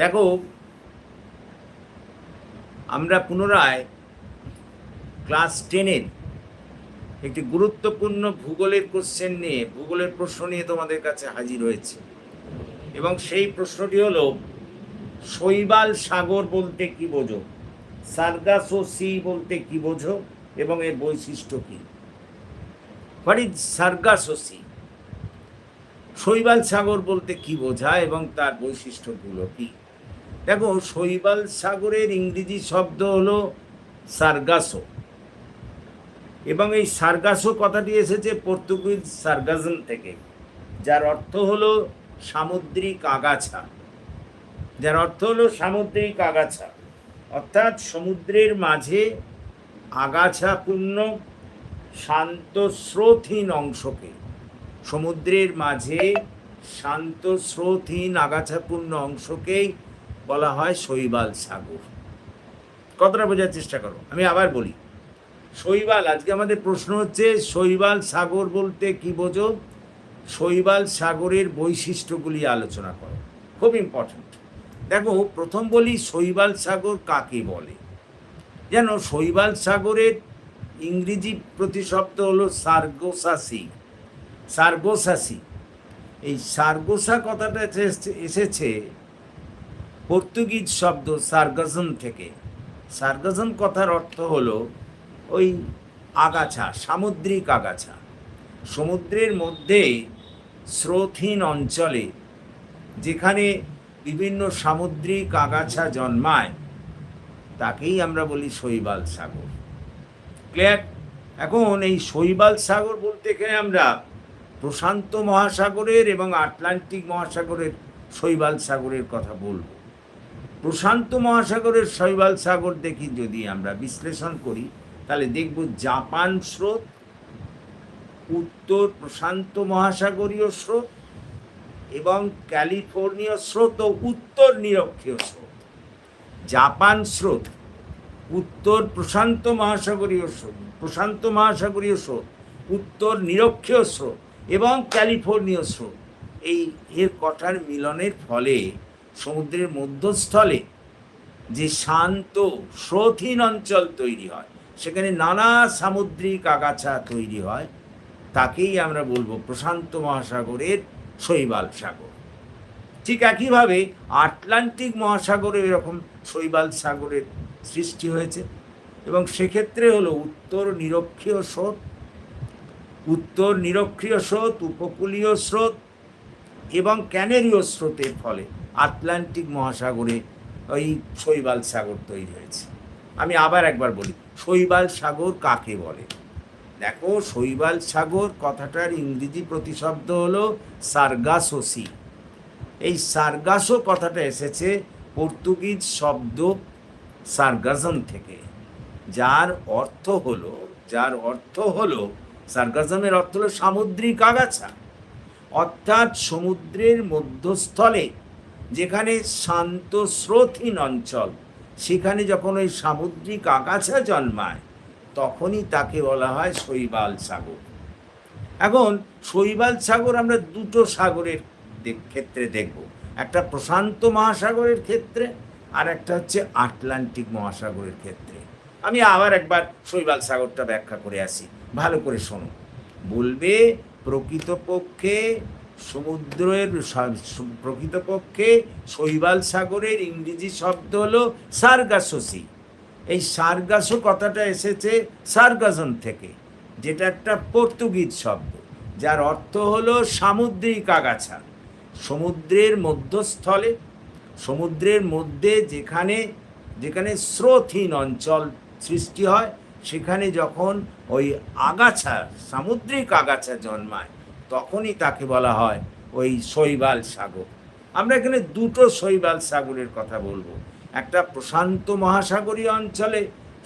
দেখো, আমরা পুনরায় ক্লাস টেনের একটি গুরুত্বপূর্ণ ভূগোলের কোশ্চেন নিয়ে, ভূগোলের প্রশ্ন নিয়ে তোমাদের কাছে হাজির হয়েছে। এবং সেই প্রশ্নটি হলো, শৈবাল সাগর বলতে কি বোঝো? সার্গাসো সি বলতে কি বোঝো? এবং এর বৈশিষ্ট্য কি? What is Sargasso sea? শৈবাল সাগর বলতে কি বোঝায় এবং তার বৈশিষ্ট্যগুলো কি? দেখো শৈবাল সাগরের ইংরেজি শব্দ হলো সার্গাসো। এবং এই সার্গাসো কথাটি এসেছে পর্তুগিজ সার্গাজন থেকে, যার অর্থ হলো সামুদ্রিক আগাছা। যার অর্থ হলো সামুদ্রিক আগাছা। অর্থাৎ সমুদ্রের মাঝে আগাছাপূর্ণ শান্ত স্রোতহীন অংশকে, সমুদ্রের মাঝে শান্ত স্রোতহীন আগাছাপূর্ণ অংশকেই বলা হয় শৈবাল সাগর। কতটা বোঝার চেষ্টা করো? আমি আবার বলি, শৈবাল, আজকে আমাদের প্রশ্ন হচ্ছে, শৈবাল সাগর বলতে কি বোঝো? শৈবাল সাগরের বৈশিষ্ট্যগুলি আলোচনা করো। খুব ইম্পর্ট্যান্ট দেখো, প্রথম বলি, শৈবাল সাগর কাকে বলে? যেন শৈবাল সাগরের ইংরেজি প্রতিশব্দ হলো সার্গোসাসি। সার্গোসাসি। এই সার্গোসা কথাটা এসেছে পর্তুগিজ শব্দ সার্গাজন থেকে। সার্গাজন কথার অর্থ হলো ওই আগাছা, সামুদ্রিক আগাছা। সমুদ্রের মধ্যে স্রোতহীন অঞ্চলে, যেখানে বিভিন্ন সামুদ্রিক আগাছা জন্মায়, তাকেই আমরা বলি শৈবাল সাগর। ক্লিয়ার এখন এই শৈবাল সাগর বলতে এখানে আমরা প্রশান্ত মহাসাগরের এবং আটলান্টিক মহাসাগরের শৈবাল সাগরের কথা বলব। প্রশান্ত মহাসাগরের শৈবাল সাগর দেখি যদি আমরা বিশ্লেষণ করি, তাহলে দেখব জাপান স্রোত, উত্তর প্রশান্ত মহাসাগরীয় স্রোত এবং ক্যালিফোর্নীয় স্রোত ও উত্তর নিরক্ষীয় স্রোত। জাপান স্রোত, উত্তর প্রশান্ত মহাসাগরীয় স্রোত, প্রশান্ত মহাসাগরীয় স্রোত, উত্তর নিরক্ষীয় স্রোত এবং ক্যালিফোর্নীয় স্রোত। এই এর কটার মিলনের ফলে সমুদ্রের মধ্যস্থলে যে শান্ত স্রোতহীন অঞ্চল তৈরি হয়, সেখানে নানা সামুদ্রিক আগাছা তৈরি হয়, তাকেই আমরা বলব প্রশান্ত মহাসাগরের শৈবাল সাগর। ঠিক একইভাবে আটলান্টিক মহাসাগরে এরকম শৈবাল সাগরের সৃষ্টি হয়েছে এবং সেক্ষেত্রে হলো উত্তর নিরক্ষীয় স্রোত, উত্তর নিরক্ষীয় স্রোত, উপকূলীয় স্রোত এবং ক্যানেরীয় স্রোতের ফলে। আটলান্টিক মহাসাগরে ওই শৈবাল সাগর তৈরি হয়েছে। আমি আবার একবার বলি, শৈবাল সাগর কাকে বলে? দেখো, শৈবাল সাগর কথাটার ইংরেজি প্রতিশব্দ হলো সার্গাসোসি। এই সার্গাসো কথাটা এসেছে পর্তুগিজ শব্দ সার্গাজন থেকে, যার অর্থ হলো, যার অর্থ হলো সার্গাজমের অর্থ হলো সামুদ্রিক আগাছা। অর্থাৎ সমুদ্রের মধ্যস্থলে যেখানে শান্ত স্রোতহীন অঞ্চল, সেখানে যখন ওই সামুদ্রিক আগাছা জন্মায়, তখনই তাকে বলা হয় শৈবাল সাগর। এখন শৈবাল সাগর আমরা দুটো সাগরের ক্ষেত্রে দেখব। একটা প্রশান্ত মহাসাগরের ক্ষেত্রে আর একটা হচ্ছে আটলান্টিক মহাসাগরের ক্ষেত্রে। আমি আবার একবার শৈবাল সাগরটা ব্যাখ্যা করে আসি। ভালো করে শোনো। বলবে, প্রকৃতপক্ষে সমুদ্রের প্রকৃতপক্ষে শৈবাল সাগরের ইংরেজি শব্দ হলো সার্গাসোসি। এই সার্গাসো কথাটা এসেছে সার্গাসন থেকে, যেটা একটা পর্তুগিজ শব্দ, যার অর্থ হলো সামুদ্রিক আগাছা। সমুদ্রের মধ্যস্থলে, সমুদ্রের মধ্যে যেখানে যেখানে স্রোতহীন অঞ্চল সৃষ্টি হয়, সেখানে যখন ওই আগাছা, সামুদ্রিক আগাছা জন্মায় তখনই তাকে বলা হয় ওই শৈবাল সাগর। আমরা এখানে দুটো শৈবাল সাগরের কথা বলব। একটা প্রশান্ত মহাসাগরীয় অঞ্চলে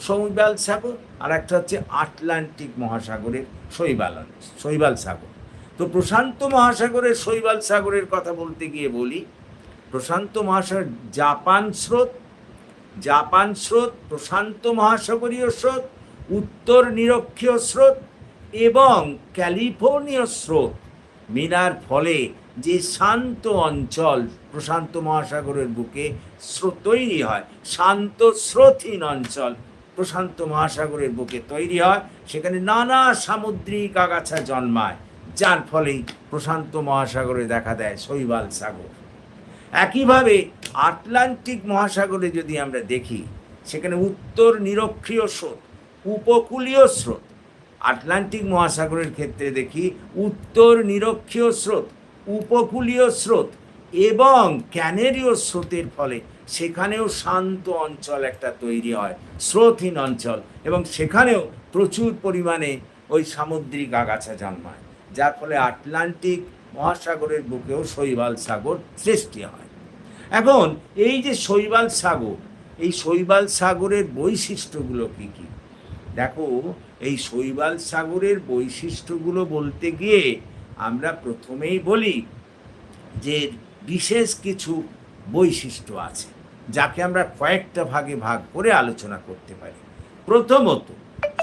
শৈবাল সাগর, আর একটা হচ্ছে আটলান্টিক মহাসাগরের শৈবাল শৈবাল সাগর। তো প্রশান্ত মহাসাগরের শৈবাল সাগরের কথা বলতে গিয়ে বলি, প্রশান্ত মহাসাগর জাপান স্রোত জাপান স্রোত, প্রশান্ত মহাসাগরীয় স্রোত, উত্তর নিরক্ষীয় স্রোত এবং ক্যালিফোর্নীয় স্রোত মিনার ফলে যে শান্ত অঞ্চল প্রশান্ত মহাসাগরের বুকে স্রোত তৈরি হয়, শান্ত স্রোতহীন অঞ্চল প্রশান্ত মহাসাগরের বুকে তৈরি হয়, সেখানে নানা সামুদ্রিক আগাছা জন্মায়, যার ফলেই প্রশান্ত মহাসাগরে দেখা দেয় শৈবাল সাগর। একইভাবে আটলান্টিক মহাসাগরে যদি আমরা দেখি, সেখানে উত্তর নিরক্ষীয় স্রোত, উপকূলীয় স্রোত আটলান্টিক মহাসাগরের ক্ষেত্রে দেখি উত্তর নিরক্ষীয় স্রোত, উপকূলীয় স্রোত এবং ক্যানেরীয় স্রোতের ফলে সেখানেও শান্ত অঞ্চল একটা তৈরি হয়, স্রোতহীন অঞ্চল এবং সেখানেও প্রচুর পরিমাণে ওই সামুদ্রিক আগাছা জন্মায়, যার ফলে আটলান্টিক মহাসাগরের বুকেও শৈবাল সাগর সৃষ্টি হয়। এখন এই যে শৈবাল সাগর, এই শৈবাল সাগরের বৈশিষ্ট্যগুলো কী কী? দেখো, এই শৈবাল সাগরের বৈশিষ্ট্যগুলো বলতে গিয়ে আমরা প্রথমেই বলি যে বিশেষ কিছু বৈশিষ্ট্য আছে, যাকে আমরা কয়েকটা ভাগে ভাগ করে আলোচনা করতে পারি। প্রথমত,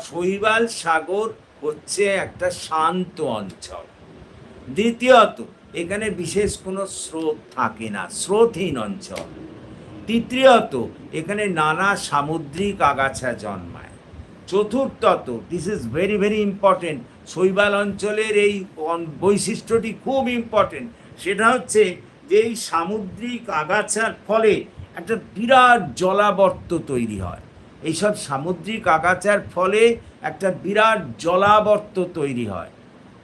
শৈবাল সাগর হচ্ছে একটা শান্ত অঞ্চল। দ্বিতীয়ত, এখানে বিশেষ কোনো স্রোত থাকে না, স্রোতহীন অঞ্চল। তৃতীয়ত, এখানে নানা সামুদ্রিক আগাছা জন্মায়। চতুর্থত this is very very important শৈবাল অঞ্চলের এই বৈশিষ্ট্যটি খুব ইম্পর্টেন্ট সেটা হচ্ছে যে এই সামুদ্রিক আগাছার ফলে একটা বিরাট জলাবর্ত তৈরি হয়। এইসব সামুদ্রিক আগাছার ফলে একটা বিরাট জলাবর্ত তৈরি হয়।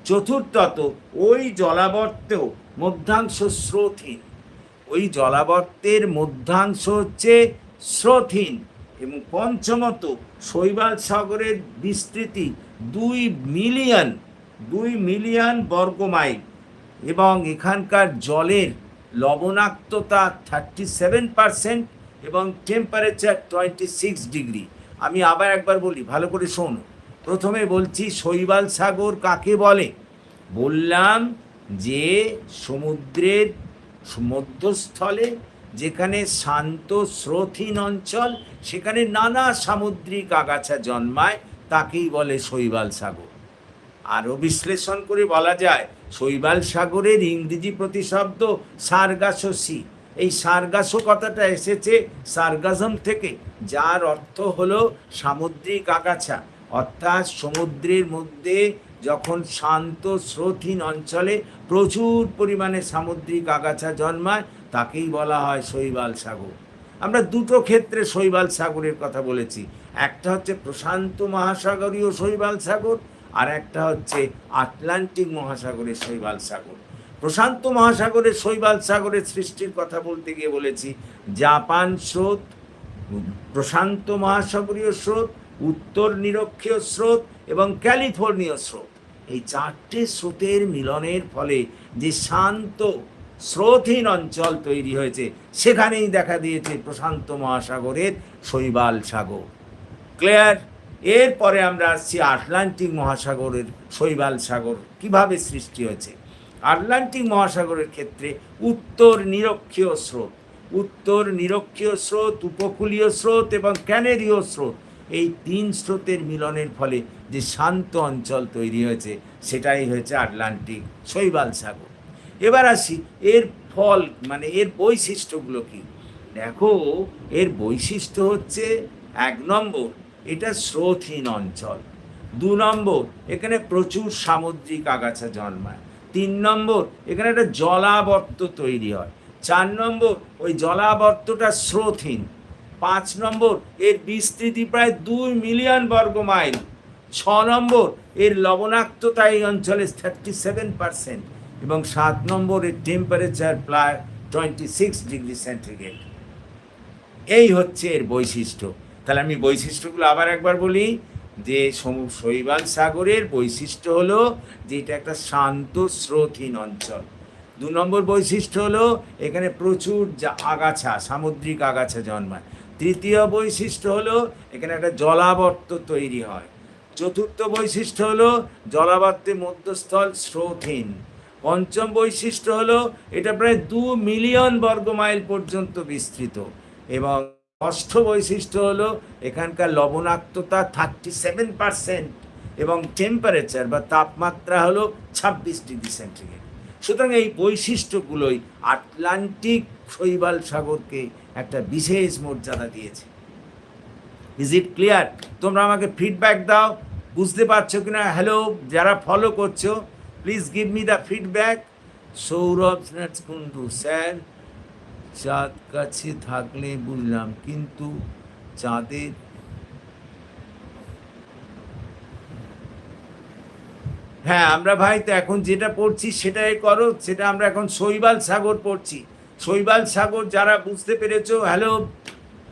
চতুর্থত, ওই জলাবর্তেও মধ্যাংশ স্রোতহীন। ওই জলাবর্তের মধ্যাংশ হচ্ছে স্রোতহীন। এবং পঞ্চমত শৈবাল সাগরের বিস্তৃতি দুই মিলিয়ন দুই মিলিয়ন বর্গ মাইল এবং এখানকার জলের লবণাক্ততা থার্টি সেভেন পারসেন্ট এবং টেম্পারেচার টোয়েন্টি সিক্স ডিগ্রি আমি আবার একবার বলি, ভালো করে শোনো। প্রথমে বলছি শৈবাল সাগর কাকে বলে? বললাম যে সমুদ্রের মধ্যস্থলে যেখানে শান্ত স্রোতহীন অঞ্চল, সেখানে নানা সামুদ্রিক আগাছা জন্মায়, তাকেই বলে শৈবাল সাগর। আরও বিশ্লেষণ করে বলা যায়, শৈবাল সাগরের ইংরেজি প্রতিশব্দ সার্গাসোসি। এই সার্গাসো কথাটা এসেছে সার্গাজম থেকে, যার অর্থ হলো সামুদ্রিক আগাছা। অর্থাৎ সমুদ্রের মধ্যে যখন শান্ত স্রোতহীন অঞ্চলে প্রচুর পরিমাণে সামুদ্রিক আগাছা জন্মায় তাকেই বলা হয় শৈবাল সাগর। আমরা দুটো ক্ষেত্রে শৈবাল সাগরের কথা বলেছি। একটা হচ্ছে প্রশান্ত মহাসাগরীয় শৈবাল সাগর, আর একটা হচ্ছে আটলান্টিক মহাসাগরের শৈবাল সাগর। প্রশান্ত মহাসাগরের শৈবাল সাগরের সৃষ্টির কথা বলতে গিয়ে বলেছি, জাপান স্রোত, প্রশান্ত মহাসাগরীয় স্রোত, উত্তর নিরক্ষীয় স্রোত এবং ক্যালিফোর্নীয় স্রোত। এই চারটে স্রোতের মিলনের ফলে যে শান্ত স্রোতহীন অঞ্চল তৈরি হয়েছে। সেখানেই দেখা দিয়েছে প্রশান্ত মহাসাগরের শৈবাল সাগর। ক্লিয়ার? এরপরে আমরা আসছি আটলান্টিক মহাসাগরের শৈবাল সাগর। কীভাবে সৃষ্টি হয়েছে? আটলান্টিক মহাসাগরের ক্ষেত্রে উত্তর নিরক্ষীয় স্রোত, উত্তর নিরক্ষীয় স্রোত, উপকূলীয় স্রোত এবং ক্যানেরীয় স্রোত এই তিন স্রোতের মিলনের ফলে যে শান্ত অঞ্চল তৈরি হয়েছে, সেটাই হয়েছে আটলান্টিক শৈবাল সাগর। এবার আসি, এর ফল মানে এর বৈশিষ্ট্যগুলো কি? দেখো, এর বৈশিষ্ট্য হচ্ছে এক নম্বর, এটা স্রোতহীন অঞ্চল। দু নম্বর, এখানে প্রচুর সামুদ্রিক আগাছা জন্মায়। তিন নম্বর, এখানে একটা জলাবর্ত তৈরি হয়। চার নম্বর, ওই জলাবর্তটা স্রোতহীন। পাঁচ নম্বর, এর বিস্তৃতি প্রায় দুই মিলিয়ন বর্গ মাইল। ছ নম্বর, এর লবণাক্ততা এই অঞ্চলে থার্টি সেভেন পার্সেন্ট এবং সাত নম্বরের টেম্পারেচার প্রায় টোয়েন্টি সিক্স ডিগ্রি সেন্টিগ্রেড এই হচ্ছে এর বৈশিষ্ট্য। তাহলে আমি বৈশিষ্ট্যগুলো আবার একবার বলি যে সমু- শৈবাল সাগরের বৈশিষ্ট্য হলো যে এটা একটা শান্ত স্রোতহীন অঞ্চল। দু নম্বর বৈশিষ্ট্য হলো এখানে প্রচুর যা আগাছা, সামুদ্রিক আগাছা জন্মায়। তৃতীয় বৈশিষ্ট্য হলো এখানে একটা জলাবর্ত তৈরি হয়। চতুর্থ বৈশিষ্ট্য হলো জলাবর্তের মধ্যস্থল স্রোতহীন। পঞ্চম বৈশিষ্ট্য হলো এটা প্রায় দু মিলিয়ন বর্গ মাইল পর্যন্ত বিস্তৃত। এবং ষষ্ঠ বৈশিষ্ট্য হলো এখানকার লবণাক্ততা থার্টি সেভেন পার্সেন্ট এবং টেম্পারেচার বা তাপমাত্রা হলো ছাব্বিশ ডিগ্রি সেন্টিগ্রেড। সুতরাং এই বৈশিষ্ট্যগুলোই আটলান্টিক শৈবাল সাগরকে একটা বিশেষ মর্যাদা দিয়েছে। ইজ ইট ক্লিয়ার তোমরা আমাকে ফিডব্যাক দাও। বুঝতে পারছ কিনা? হ্যালো যারা ফলো করছ please give me the feedback Sourav Kundu sir. চাঁদ কাছে থাকলে বুঝলাম কিন্তু চাঁদের হ্যাঁ আমরা ভাই তো এখন যেটা পড়ছি সেটাই করো। সেটা আমরা এখন শৈবাল সাগর পড়ছি। শৈবাল সাগর যারা বুঝতে পেরেছ, হ্যালো,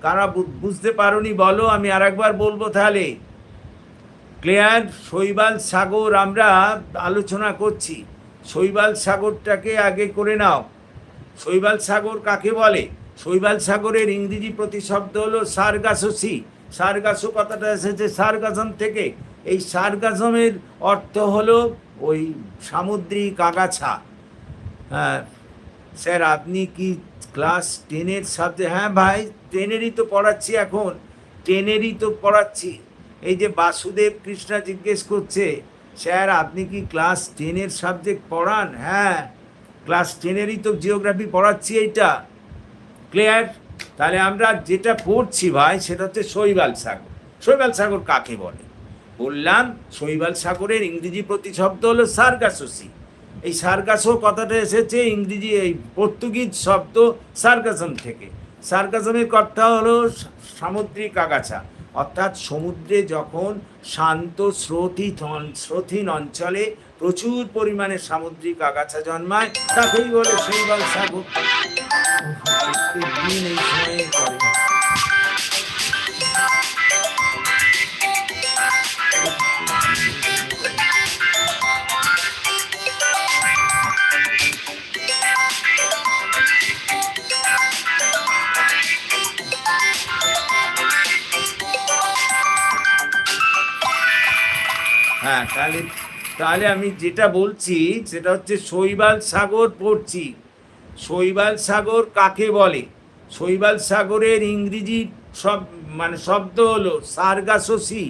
কারা বুঝতে পারোনি বলো, আমি আরেকবার বলব তাহলে। ক্লিয়ার, শৈবাল, সাগর, আমরা আলোচনা করছি। শৈবাল সাগরটাকে আগে করে নাও। শৈবাল সাগর কাকে বলে? শৈবাল সাগরের ইংরেজি প্রতিশব্দ হলো সারগাসসি। সারগাসো কথাটা এসেছে সারগাজম থেকে। এই সারগাজমের অর্থ হলো ওই সামুদ্রিক আগাছা। হ্যাঁ স্যার, আপনি কি ক্লাস টেনের সাবজেক্ট হ্যাঁ ভাই, টেনেরই তো পড়াচ্ছি এখন। টেনেরই তো পড়াচ্ছি। এই যে বাসুদেব কৃষ্ণা জিজ্ঞেস করছে, স্যার, আপনি কি ক্লাস টেনের সাবজেক্ট পড়ান? হ্যাঁ ক্লাস টেনেরই তো জিওগ্রাফি পড়াচ্ছি এইটা। ক্লিয়ার? তাহলে আমরা যেটা পড়ছি ভাই, সেটা হচ্ছে শৈবাল সাগর। শৈবাল সাগর কাকে বলে? বললাম, শৈবাল সাগরের ইংরেজি প্রতিশব্দ হলো সার্গাসোসি এই সার্গাসো কথাটা এসেছে ইংরেজি, এই পর্তুগিজ শব্দ সার্গাসম থেকে। সার্গাসমের কথা হলো সামুদ্রিক আগাছা। অর্থাৎ সমুদ্রে যখন শান্ত স্রোতি স্রোথীন অঞ্চলে প্রচুর পরিমাণে সামুদ্রিক আগাছা জন্মায়, তাকেই বলে শৈবাল সাগর প্রত্যেকদিন এই সময়ে করে তাহলে তাহলে আমি যেটা বলছি সেটা হচ্ছে শৈবাল সাগর পড়ছি। শৈবাল সাগর কাকে বলে? শৈবাল সাগরের ইংরেজি সব মানে শব্দ হলো সারগাসোসি।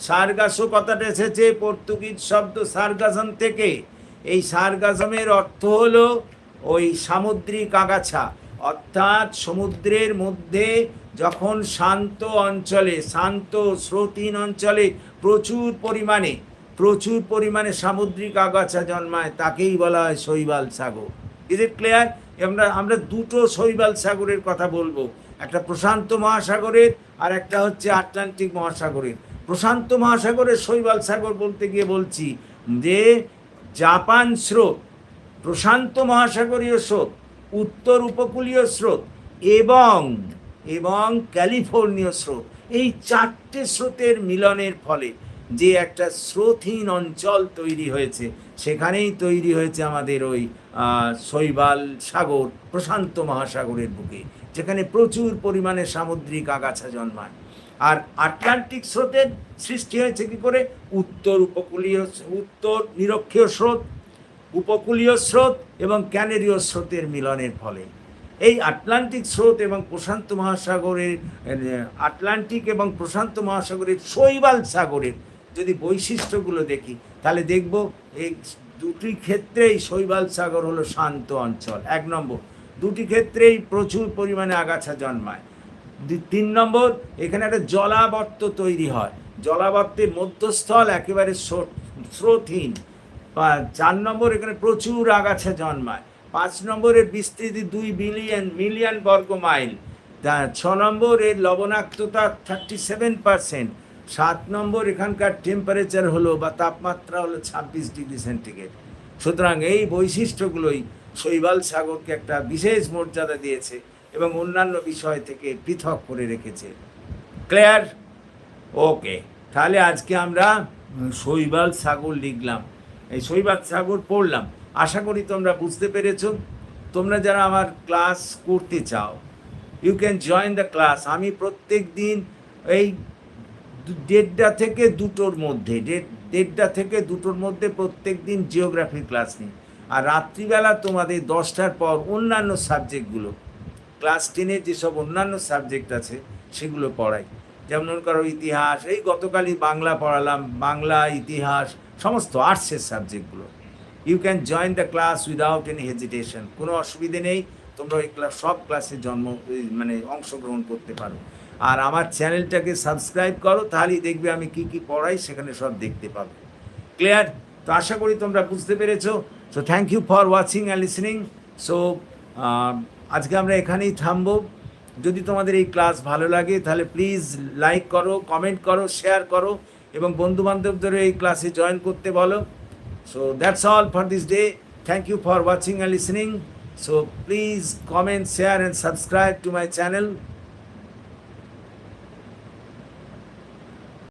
সারগাসো কথাটা এসেছে পর্তুগিজ শব্দ সারগাসম থেকে। এই সারগাসমের অর্থ হলো ওই সামুদ্রিক আগাছা। অর্থাৎ সমুদ্রের মধ্যে যখন শান্ত অঞ্চলে, শান্ত স্রোতহীন অঞ্চলে প্রচুর পরিমাণে প্রচুর পরিমাণে সামুদ্রিক আগাছা জন্মায়, তাকেই বলা হয় শৈবাল সাগর। ইজ ইট ক্লিয়ার আমরা আমরা দুটো শৈবাল সাগরের কথা বলব। একটা প্রশান্ত মহাসাগরের আর একটা হচ্ছে আটলান্টিক মহাসাগরের। প্রশান্ত মহাসাগরের শৈবাল সাগর বলতে গিয়ে বলছি যে, জাপান স্রোত, প্রশান্ত মহাসাগরীয় স্রোত, উত্তর উপকূলীয় স্রোত এবং এবং ক্যালিফোর্নীয় স্রোত, এই চারটে স্রোতের মিলনের ফলে। যে একটা স্রোতহীন অঞ্চল তৈরি হয়েছে, সেখানেই তৈরি হয়েছে আমাদের ওই শৈবাল সাগর, প্রশান্ত মহাসাগরের বুকে, যেখানে প্রচুর পরিমাণে সামুদ্রিক আগাছা জন্মায়। আর আটলান্টিক স্রোতের সৃষ্টি হয়েছে কি করে? উত্তর উপকূলীয় উত্তর নিরক্ষীয় স্রোত, উপকূলীয় স্রোত এবং ক্যানেরীয় স্রোতের মিলনের ফলে। এই আটলান্টিক স্রোত এবং প্রশান্ত মহাসাগরের আটলান্টিক এবং প্রশান্ত মহাসাগরের শৈবাল সাগরের যদি বৈশিষ্ট্যগুলো দেখি, তাহলে দেখব এই দুটি ক্ষেত্রেই শৈবাল সাগর হলো শান্ত অঞ্চল। এক নম্বর, দুটি ক্ষেত্রেই প্রচুর পরিমাণে আগাছা জন্মায়। তিন নম্বর, এখানে একটা জলাবর্ত তৈরি হয়। জলাবর্তের মধ্যস্থল একেবারে স্রোত- স্রোতহীন। চার নম্বর, এখানে প্রচুর আগাছা জন্মায়। পাঁচ নম্বরের বিস্তৃতি দুই বিলিয়ন, মিলিয়ন বর্গ মাইল। ছ নম্বর এর লবণাক্ততা থার্টি সেভেন পার্সেন্ট। সাত নম্বর এখানকার টেম্পারেচার হলো বা তাপমাত্রা হলো ছাব্বিশ ডিগ্রি সেন্টিগ্রেড সুতরাং এই বৈশিষ্ট্যগুলোই শৈবাল সাগরকে একটা বিশেষ মর্যাদা দিয়েছে এবং অন্যান্য বিষয় থেকে পৃথক করে রেখেছে। ক্লিয়ার? ওকে, তাহলে আজকে আমরা শৈবাল সাগর লিখলাম। এই শৈবাল সাগর পড়লাম। আশা করি তোমরা বুঝতে পেরেছ। তোমরা যারা আমার ক্লাস করতে চাও you can join the class আমি প্রত্যেক দিন এই দেড়টা থেকে দুটোর মধ্যে দেড় দেড়টা থেকে দুটোর মধ্যে প্রত্যেক দিন জিওগ্রাফি ক্লাস নিই। আর রাত্রিবেলা তোমাদের দশটার পর অন্যান্য সাবজেক্টগুলো ক্লাস টেনের যেসব অন্যান্য সাবজেক্ট আছে, সেগুলো পড়াই। যেমন মনে করো ইতিহাস, এই গতকালই বাংলা পড়ালাম, বাংলা, ইতিহাস, সমস্ত আর্টসের সাবজেক্টগুলো you can join the class without any hesitation কোনো অসুবিধে নেই, তোমরা ওই ক্লাস সব ক্লাসে জন্ম মানে অংশগ্রহণ করতে পারো। আর আমার চ্যানেলটাকে সাবস্ক্রাইব করো, তাহলেই দেখবে আমি কি কি পড়াই, সেখানে সব দেখতে পাবে। ক্লিয়ার তো আশা করি তোমরা বুঝতে পেরেছ। So thank you for watching and listening so আজকে আমরা এখানেই থামবো। যদি তোমাদের এই ক্লাস ভালো লাগে, তাহলে প্লিজ লাইক করো কমেন্ট করো শেয়ার করো এবং বন্ধু বান্ধবদের এই ক্লাসে জয়েন করতে বলো। So that's all for this day thank you for watching and listening so please comment share and subscribe to my channel